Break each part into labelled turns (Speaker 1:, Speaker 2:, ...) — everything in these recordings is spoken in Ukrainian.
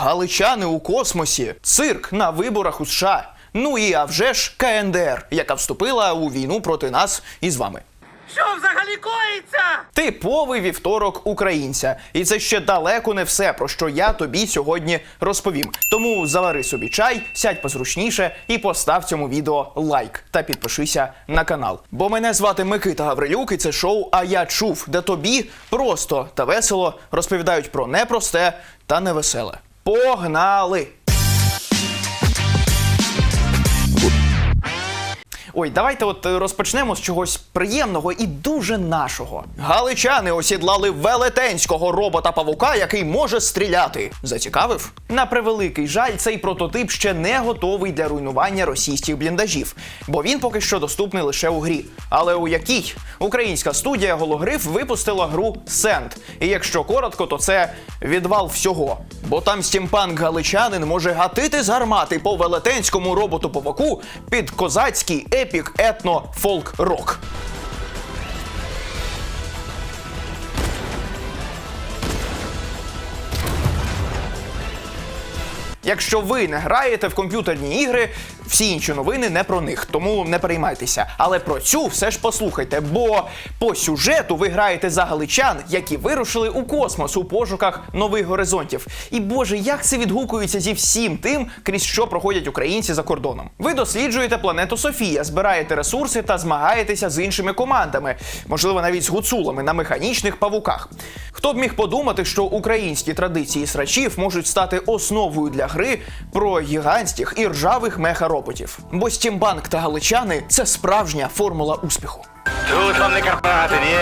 Speaker 1: галичани у космосі, цирк на виборах у США. Ну і а вже ж КНДР, яка вступила у війну проти нас і з вами.
Speaker 2: Що взагалі коїться?
Speaker 1: Типовий вівторок українця, і це ще далеко не все, про що я тобі сьогодні розповім. Тому завари собі чай, сядь позручніше і постав цьому відео лайк та підпишися на канал. Бо мене звати Микита Гаврилюк, і це шоу А я чув, де тобі просто та весело розповідають про непросте та невеселе. Погнали! Ой, давайте от е, розпочнемо з чогось приємного і дуже нашого. Галичани осідлали велетенського робота павука, який може стріляти. Зацікавив? На превеликий жаль, цей прототип ще не готовий для руйнування російських бліндажів, бо він поки що доступний лише у грі. Але у якій українська студія Гологриф випустила гру Сент. І якщо коротко, то це відвал всього. Бо там стімпанк галичанин може гатити з гармати по велетенському роботу павуку під козацький епік етно фолк рок. Якщо ви не граєте в комп'ютерні ігри, всі інші новини не про них, тому не переймайтеся. Але про цю все ж послухайте, бо по сюжету ви граєте за галичан, які вирушили у космос у пошуках нових горизонтів. І боже, як це відгукується зі всім тим, крізь що проходять українці за кордоном. Ви досліджуєте планету Софія, збираєте ресурси та змагаєтеся з іншими командами, можливо, навіть з гуцулами на механічних павуках. Хто б міг подумати, що українські традиції срачів можуть стати основою для гри про гігантських і ржавих меха-роботів. Бо Стімбанк та галичани це справжня формула успіху.
Speaker 3: Тут вам не Карпати, ні.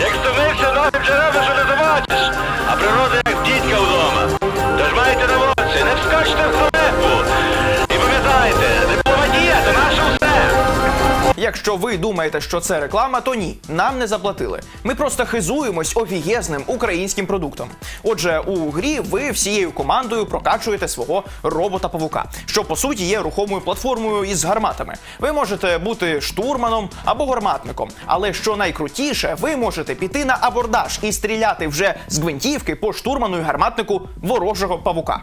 Speaker 3: Як стомився, ноги робиш, що не забачиш. А природа як дідька вдома. Тож майте на вулиці, не вскочте в халепу. І пам'ятайте,
Speaker 1: Якщо ви думаєте, що це реклама, то ні, нам не заплатили. Ми просто хизуємось офігезним українським продуктом. Отже, у грі ви всією командою прокачуєте свого робота-павука, що по суті є рухомою платформою із гарматами. Ви можете бути штурманом або гарматником, але що найкрутіше, ви можете піти на абордаж і стріляти вже з гвинтівки по штурману і гарматнику ворожого павука.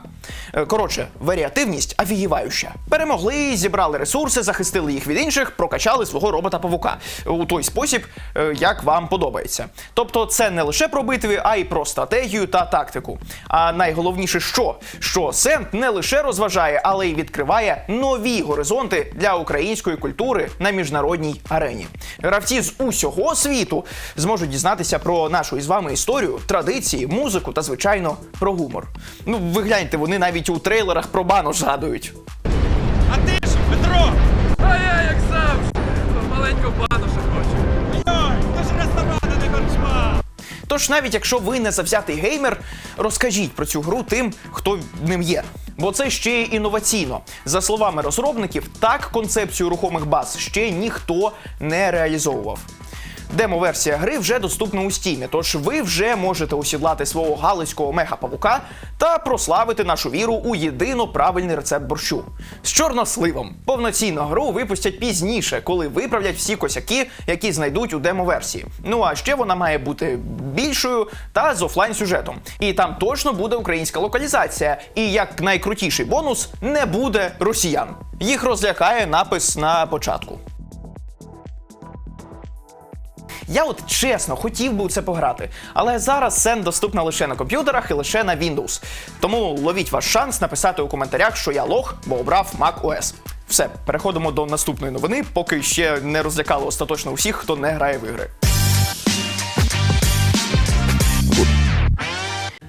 Speaker 1: Е, Коротше, варіативність афігіваюча. Перемогли, зібрали ресурси, захистили їх від інших, прокачали свого робота-павука у той спосіб, е, як вам подобається. Тобто, це не лише про битви, а й про стратегію та тактику. А найголовніше, що? Що Сент не лише розважає, але й відкриває нові горизонти для української культури на міжнародній арені. Гравці з усього світу зможуть дізнатися про нашу із вами історію, традиції, музику та, звичайно, про гумор. Ну, ви гляньте, вони навіть у трейлерах про бану згадують.
Speaker 2: Маленьку бануша хочу. Йой, ж ресторан, а не корчма.
Speaker 1: Тож, навіть якщо ви не завзятий геймер, розкажіть про цю гру тим, хто ним є. Бо це ще й інноваційно. За словами розробників, так концепцію рухомих баз ще ніхто не реалізовував. Демо-версія гри вже доступна у стімі, тож ви вже можете осідлати свого галицького меха-павука та прославити нашу віру у єдино правильний рецепт борщу з чорносливом. Повноцінну гру випустять пізніше, коли виправлять всі косяки, які знайдуть у демо-версії. Ну а ще вона має бути більшою та з офлайн сюжетом. І там точно буде українська локалізація. І як найкрутіший бонус не буде росіян. Їх розлякає напис на початку. Я от чесно хотів би у це пограти, але зараз Сен доступна лише на комп'ютерах і лише на Windows. Тому ловіть ваш шанс написати у коментарях, що я лох, бо обрав Mac OS. Все, переходимо до наступної новини, поки ще не розлякало остаточно усіх, хто не грає в ігри.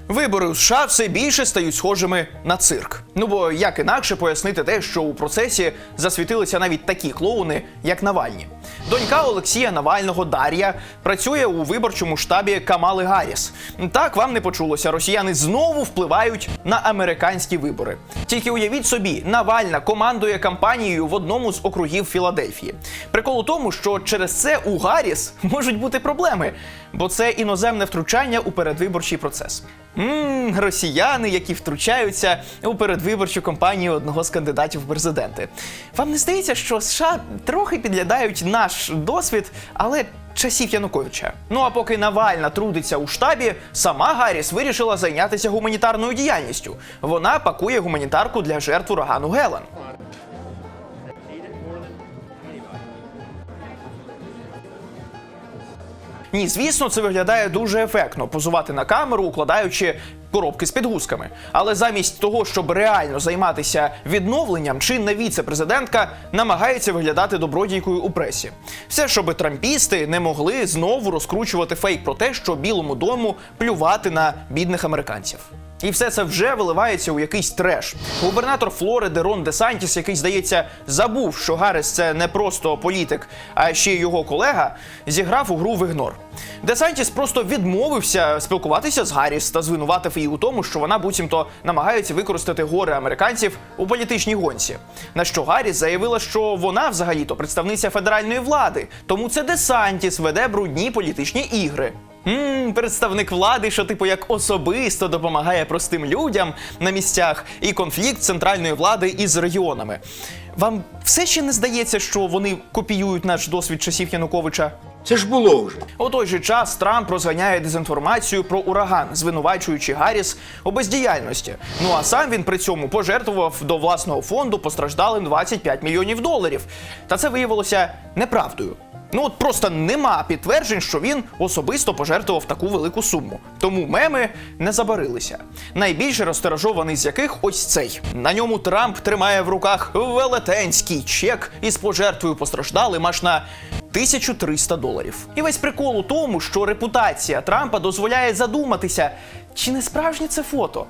Speaker 1: Вибори у США все більше стають схожими на цирк. Ну бо як інакше пояснити те, що у процесі засвітилися навіть такі клоуни, як Навальні. Донька Олексія Навального Дар'я працює у виборчому штабі Камали Гарріс. Так вам не почулося. Росіяни знову впливають на американські вибори. Тільки уявіть собі, Навальна командує кампанією в одному з округів Філадельфії. Прикол у тому, що через це у Гарріс можуть бути проблеми, бо це іноземне втручання у передвиборчий процес. Ммм, росіяни, які втручаються у передвиборчу кампанію одного з кандидатів в президенти. Вам не здається, що США трохи підглядають наш досвід, але часів Януковича. Ну а поки Навальна трудиться у штабі, сама Гарріс вирішила зайнятися гуманітарною діяльністю. Вона пакує гуманітарку для жертв урагану Гелен. Ні, звісно, це виглядає дуже ефектно позувати на камеру, укладаючи коробки з підгузками. Але замість того, щоб реально займатися відновленням, чинна віце-президентка намагається виглядати добродійкою у пресі. Все, щоб трампісти не могли знову розкручувати фейк про те, що Білому дому плювати на бідних американців. І все це вже виливається у якийсь треш. Губернатор Флориди Рон Де Сантіс, який, здається, забув, що Гарріс це не просто політик, а ще й його колега, зіграв у гру в ігнор. Де Сантіс просто відмовився спілкуватися з Гарріс та звинуватив її у тому, що вона буцімто намагається використати гори американців у політичній гонці. На що Гарріс заявила, що вона взагалі-то представниця федеральної влади, тому це Де Сантіс веде брудні політичні ігри. Ммм, представник влади, що типу як особисто допомагає простим людям на місцях, і конфлікт центральної влади із регіонами. Вам все ще не здається, що вони копіюють наш досвід часів Януковича?
Speaker 4: Це ж було вже.
Speaker 1: У той же час Трамп розганяє дезінформацію про ураган, звинувачуючи Гарріс у бездіяльності. Ну а сам він при цьому пожертвував до власного фонду постраждалим 25 мільйонів доларів. Та це виявилося неправдою. Ну от просто нема підтверджень, що він особисто пожертвував таку велику суму. Тому меми не забарилися. Найбільше розтиражований з яких ось цей. На ньому Трамп тримає в руках велетенський чек із пожертвою постраждалим аж на 1300 доларів. І весь прикол у тому, що репутація Трампа дозволяє задуматися, чи не справжнє це фото.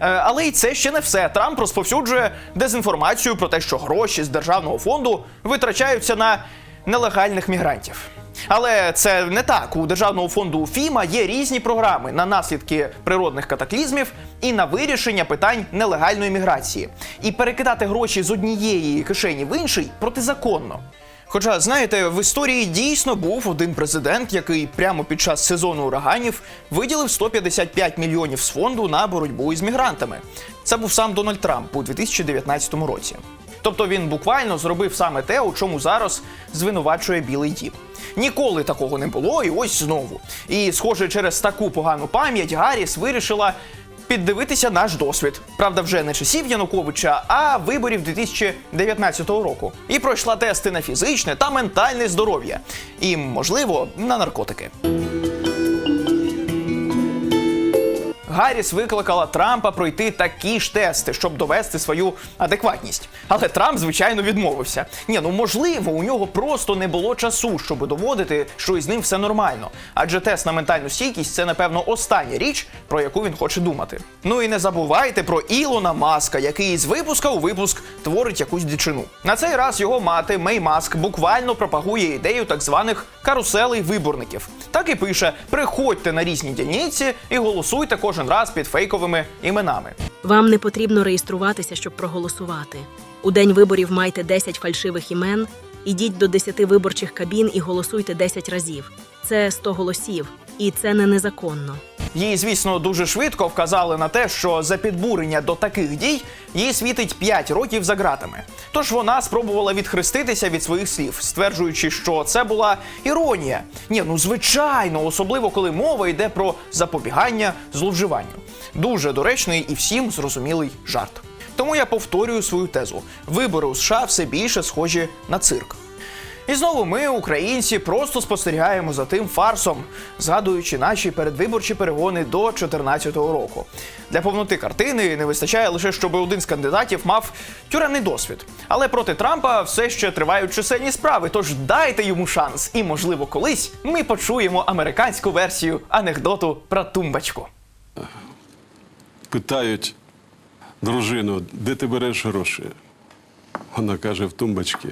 Speaker 1: Е, але і це ще не все. Трамп розповсюджує дезінформацію про те, що гроші з державного фонду витрачаються на нелегальних мігрантів. Але це не так. У державного фонду ФІМА є різні програми на наслідки природних катаклізмів і на вирішення питань нелегальної міграції. І перекидати гроші з однієї кишені в інший протизаконно. Хоча, знаєте, в історії дійсно був один президент, який прямо під час сезону ураганів виділив 155 мільйонів з фонду на боротьбу із мігрантами. Це був сам Дональд Трамп у 2019 році. Тобто він буквально зробив саме те, у чому зараз звинувачує Білий Дім. Ніколи такого не було, і ось знову. І, схоже, через таку погану пам'ять Гарріс вирішила піддивитися наш досвід. Правда, вже не часів Януковича, а виборів 2019 року. І пройшла тести на фізичне та ментальне здоров'я. І, можливо, на наркотики. Гарріс викликала Трампа пройти такі ж тести, щоб довести свою адекватність. Але Трамп, звичайно, відмовився. Ні, ну можливо, у нього просто не було часу, щоб доводити, що із ним все нормально. Адже тест на ментальну стійкість це, напевно, остання річ, про яку він хоче думати. Ну і не забувайте про Ілона Маска, який із випуска у випуск творить якусь дичину. На цей раз його мати Мей Маск буквально пропагує ідею так званих каруселей виборників. Так і пише: приходьте на різні дільниці і голосуйте кожен раз під фейковими іменами.
Speaker 5: Вам не потрібно реєструватися, щоб проголосувати. У день виборів майте 10 фальшивих імен, ідіть до 10 виборчих кабін і голосуйте 10 разів. Це 100 голосів, і це не незаконно.
Speaker 1: Їй, звісно, дуже швидко вказали на те, що за підбурення до таких дій їй світить 5 років за ґратами. Тож вона спробувала відхреститися від своїх слів, стверджуючи, що це була іронія. Ні, ну звичайно, особливо коли мова йде про запобігання зловживанню. Дуже доречний і всім зрозумілий жарт. Тому я повторюю свою тезу: вибори у США все більше схожі на цирк. І знову ми, українці, просто спостерігаємо за тим фарсом, згадуючи наші передвиборчі перегони до 2014 року. Для повноти картини не вистачає лише, щоб один з кандидатів мав тюремний досвід. Але проти Трампа все ще тривають чисельні справи. Тож дайте йому шанс, і можливо колись ми почуємо американську версію анекдоту про тумбочку.
Speaker 6: Питають дружину, де ти береш гроші? Вона каже, в тумбочці.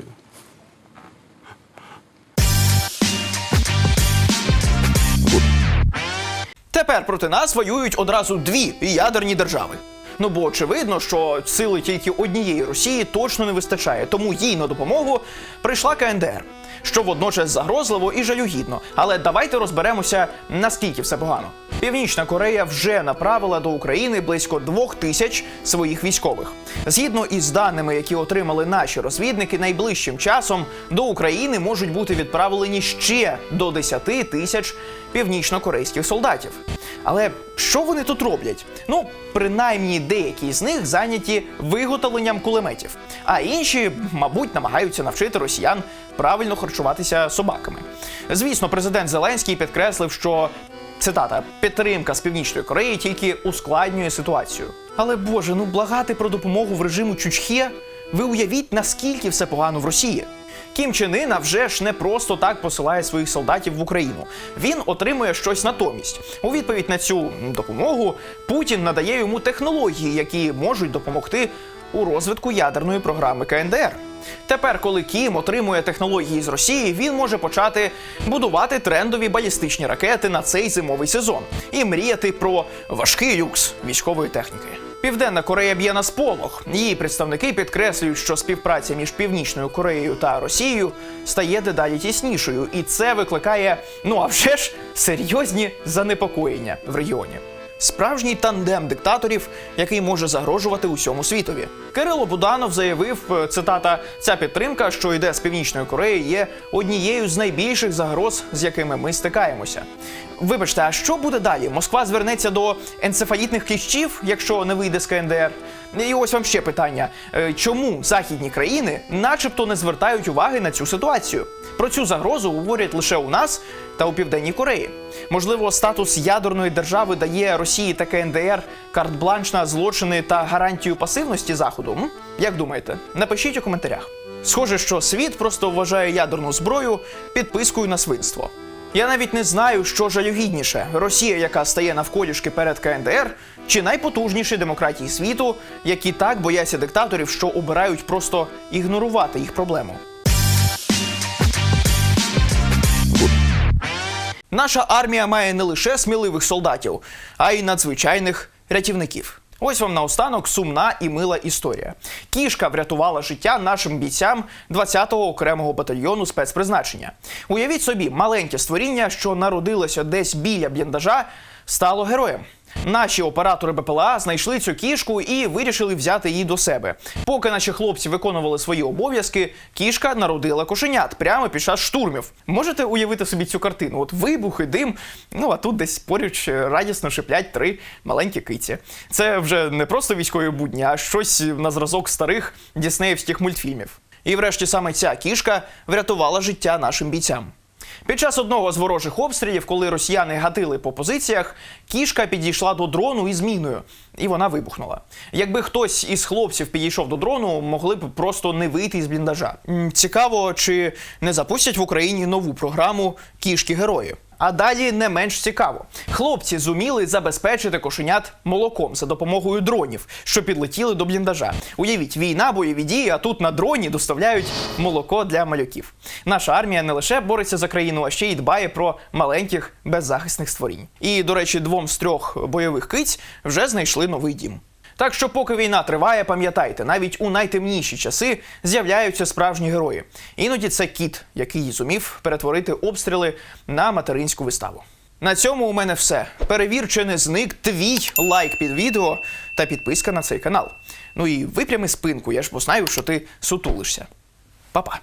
Speaker 1: Тепер проти нас воюють одразу дві ядерні держави. Ну бо очевидно, що сили тільки однієї Росії точно не вистачає, тому їй на допомогу прийшла КНДР. Що водночас загрозливо і жалюгідно. Але давайте розберемося, наскільки все погано. Північна Корея вже направила до України близько двох тисяч своїх військових. Згідно із даними, які отримали наші розвідники, найближчим часом до України можуть бути відправлені ще до 10 тисяч північно-корейських солдатів. Але що вони тут роблять? Ну, принаймні деякі з них зайняті виготовленням кулеметів, а інші, мабуть, намагаються навчити росіян правильно харчуватися собаками. Звісно, президент Зеленський підкреслив, що цитата підтримка з північної Кореї тільки ускладнює ситуацію. Але боже, ну благати про допомогу в режиму Чучхе. Ви уявіть, наскільки все погано в Росії. Кім Чен Ын, вже ж не просто так посилає своїх солдатів в Україну. Він отримує щось натомість. У відповідь на цю допомогу Путін надає йому технології, які можуть допомогти у розвитку ядерної програми КНДР. Тепер, коли Кім отримує технології з Росії, він може почати будувати трендові балістичні ракети на цей зимовий сезон і мріяти про важкий люкс військової техніки. Південна Корея б'є на сполох. Її представники підкреслюють, що співпраця між Північною Кореєю та Росією стає дедалі тіснішою, і це викликає, ну а вже ж серйозні занепокоєння в регіоні. Справжній тандем диктаторів, який може загрожувати усьому світові. Кирило Буданов заявив, е, цитата: ця підтримка, що йде з північної Кореї, є однією з найбільших загроз, з якими ми стикаємося. Вибачте, а що буде далі? Москва звернеться до енцефалітних кліщів, якщо не вийде з КНДР. І ось вам ще питання: Е, чому західні країни, начебто, не звертають уваги на цю ситуацію? Про цю загрозу говорять лише у нас та у Південній Кореї. Можливо, статус ядерної держави дає Росії та КНДР карт-бланш на злочини та гарантію пасивності Заходу. М? Як думаєте? Напишіть у коментарях. Схоже, що світ просто вважає ядерну зброю підпискою на свинство. Я навіть не знаю, що жалюгідніше: Росія, яка стає навколішки перед КНДР, чи найпотужніші демократії світу, які так бояться диктаторів, що обирають просто ігнорувати їх проблему. Наша армія має не лише сміливих солдатів, а й надзвичайних рятівників. Ось вам наостанок сумна і мила історія. Кішка врятувала життя нашим бійцям 20-го окремого батальйону спецпризначення. Уявіть собі, маленьке створіння, що народилося десь біля бліндажа, стало героєм. Наші оператори БПЛА знайшли цю кішку і вирішили взяти її до себе. Поки наші хлопці виконували свої обов'язки, кішка народила кошенят прямо під час штурмів. Можете уявити собі цю картину? От вибухи, дим. Ну а тут десь поруч радісно шиплять три маленькі киці. Це вже не просто військові будні, а щось на зразок старих діснеївських мультфільмів. І врешті саме ця кішка врятувала життя нашим бійцям. Під час одного з ворожих обстрілів, коли росіяни гатили по позиціях, кішка підійшла до дрону із міною, і вона вибухнула. Якби хтось із хлопців підійшов до дрону, могли б просто не вийти із бліндажа. Цікаво, чи не запустять в Україні нову програму кішки герої. А далі не менш цікаво. Хлопці зуміли забезпечити кошенят молоком за допомогою дронів, що підлетіли до бліндажа. Уявіть, війна, бойові дії, а тут на дроні доставляють молоко для малюків. Наша армія не лише бореться за країну, а ще й дбає про маленьких беззахисних створінь. І, до речі, двом з трьох бойових киць вже знайшли новий дім. Так що, поки війна триває, пам'ятайте, навіть у найтемніші часи з'являються справжні герої. Іноді це кіт, який зумів перетворити обстріли на материнську виставу. На цьому у мене все. Перевір, чи не зник твій лайк під відео та підписка на цей канал. Ну і випрями спинку, я ж бо знаю, що ти сутулишся. Па-па.